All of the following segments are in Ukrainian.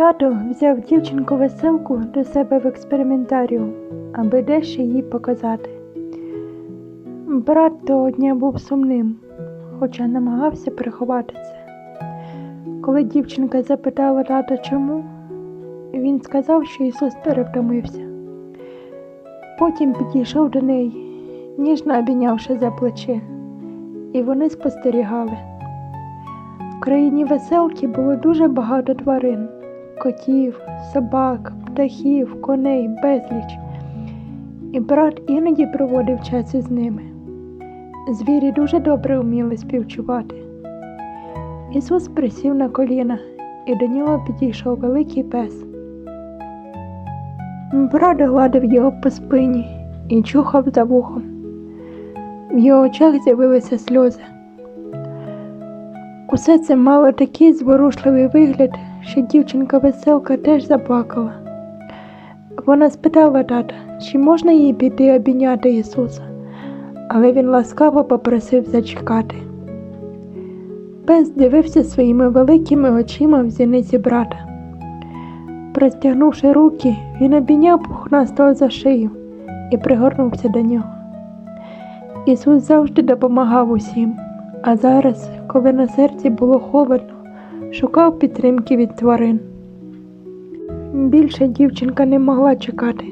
Тато взяв дівчинку веселку до себе в експериментаріум, аби дещо їй показати. Брат того дня був сумним, хоча намагався приховати це. Коли дівчинка запитала тата чому, він сказав, що Ісус перевтомився. Потім підійшов до неї, ніжно обійнявши за плече, і вони спостерігали. В країні веселки було дуже багато тварин котів, собак, птахів, коней, безліч. І брат іноді проводив час із ними. Звірі дуже добре вміли співчувати. Ісус присів на коліна, і до нього підійшов великий пес. Брат гладив його по спині і чухав за вухом. В його очах з'явилися сльози. Усе це мало такий зворушливий вигляд, що дівчинка веселка теж заплакала. Вона спитала тата, чи можна їй піти обійняти Ісуса, але він ласкаво попросив зачекати. Пес дивився своїми великими очима в зіниці брата. Простягнувши руки, він обійняв пухнастого за шию і пригорнувся до нього. Ісус завжди допомагав усім, а зараз, коли на серці було холодно, шукав підтримки від тварин. Більше дівчинка не могла чекати.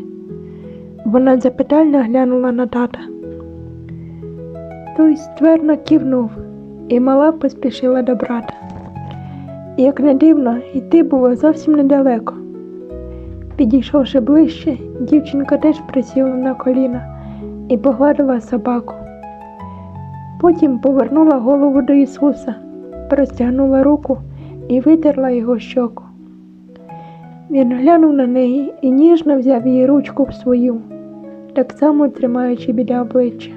Вона запитально глянула на тата. Той ствердно кивнув, і мала поспішила до брата. Як не дивно, йти було зовсім недалеко. Підійшовши ближче, дівчинка теж присіла на коліна і погладила собаку. Потім повернула голову до Ісуса, простягнула руку і витерла його щоку. Він глянув на неї і ніжно взяв її ручку в свою, так само тримаючи біля обличчя.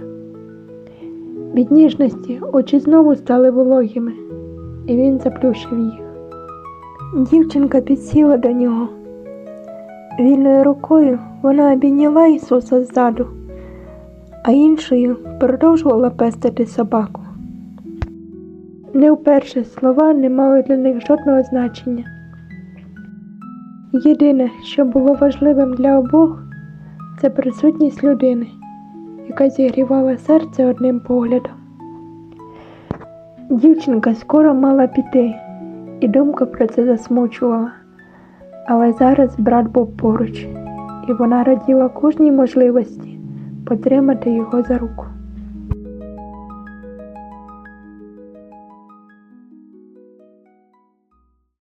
Від ніжності очі знову стали вологими, і він заплющив їх. Дівчинка підсіла до нього. Вільною рукою вона обійняла Ісуса ззаду, а іншою продовжувала пестити собаку. Не вперше слова не мали для них жодного значення. Єдине, що було важливим для обох, це присутність людини, яка зігрівала серце одним поглядом. Дівчинка скоро мала піти, і думка про це засмучувала. Але зараз брат був поруч, і вона раділа кожній можливості потримати його за руку.